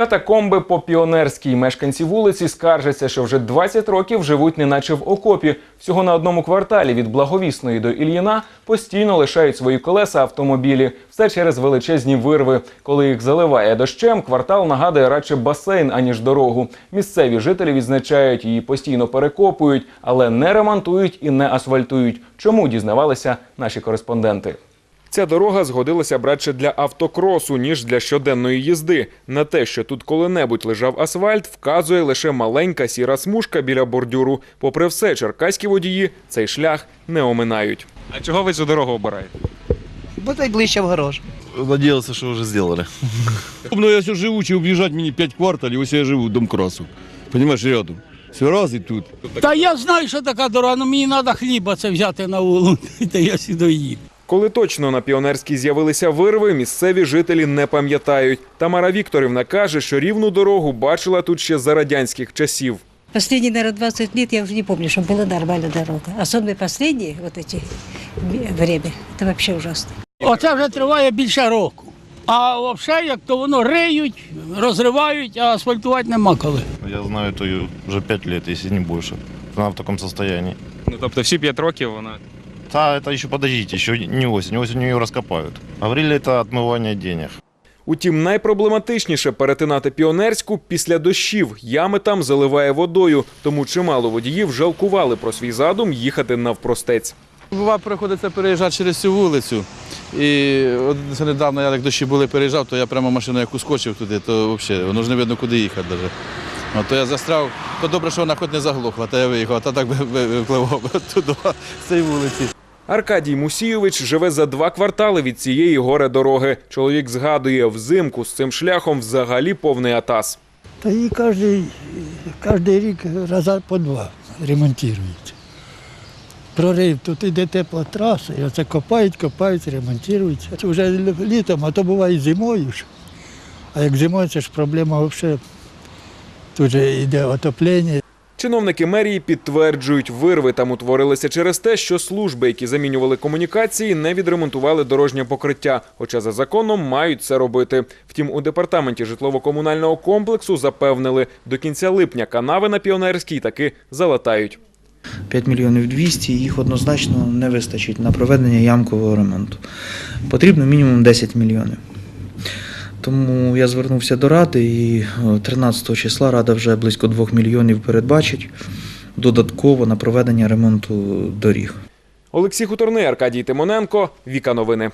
Катакомби по піонерській мешканці вулиці скаржаться, що вже 20 років живуть неначе в окопі. Всього на одному кварталі від благовісної до Ільїна постійно лишають свої колеса автомобілі. Все через величезні вирви. Коли їх заливає дощем, квартал нагадує радше басейн аніж дорогу. Місцеві жителі відзначають, її постійно перекопують, але не ремонтують і не асфальтують. Чому дізнавалися наші кореспонденти? Ця дорога згодилася б радше для автокросу, ніж для щоденної їзди. На те, що тут коли-небудь лежав асфальт, вказує лише маленька сіра смужка біля бордюру. Попри все, черкаські водії цей шлях не оминають. А чого ви цю дорогу обираєте? Бо так ближче в гараж. Надеялся, что уже сделали. Ну, я все живучий, об'їжджати мені 5 кварталів, ось я живу в Домкрасу. Понимаєш, рядом. Все раз і тут. Та я знаю, що така дорога, але мені треба хліба це взяти на вулицю, та я сюди їм. Коли точно на піонерській з'явилися вирви, місцеві жителі не пам'ятають. Тамара Вікторівна каже, що рівну дорогу бачила тут ще за радянських часів. Последние, наверное, 20 лет я уже не помню, что была нормальная дорога. Особенно последние вот эти м- время. Это вообще ужасно. Оце вже триває більше року. А взагалі, як то воно риють, розривають, а асфальтувати нема коли. Я знаю эту уже пять лет, если не больше. Она в таком состоянии. Ну тобто всі п'ять років вона. Да, это еще подождите, еще не осень. Осенью ее раскопают. Говорили, это отмывание денег. Утім, найпроблематичніше перетинати піонерську після дощів. Ями там заливає водою, тому чимало водіїв жалкували про свій задум їхати навпростець. Бува, приходиться переїжджати через цю вулицю. І от це недавно, я як дощі були переїжджав, то я прямо машину як ускочив туди, то взагалі воно ж не видно, куди їхати навіть. От, то я застряв, то добре, що вона хоч не заглохла, то я виїхав, а то так би би- випливав туди, з цієї вулиці. Аркадій Мусійович живе за два квартали від цієї горе дороги. Чоловік згадує, взимку з цим шляхом взагалі повний атас. Та її кожен, кожен рік раза по два ремонтують. Прорив, тут іде тепла траса, і оце копають, копають, ремонтують. Це вже літом, а то буває зимою ж. А як зимою, це ж проблема взагалі. Тут же йде отоплення, Чиновники мерії підтверджують, вирви там утворилися через те, що служби, які замінювали комунікації, не відремонтували дорожнє покриття, хоча за законом мають це робити. Втім, у департаменті житлово-комунального комплексу запевнили, до кінця липня канави на піонерській таки залатають. 5 мільйонів 200, їх однозначно не вистачить на проведення ямкового ремонту. Потрібно мінімум 10 мільйонів. Тому я звернувся до Ради і о, 13 числа Рада вже близько 2 мільйонів передбачить додатково на проведення ремонту доріг. Олексій Хуторний, Аркадій Тимоненко, Віка Новини.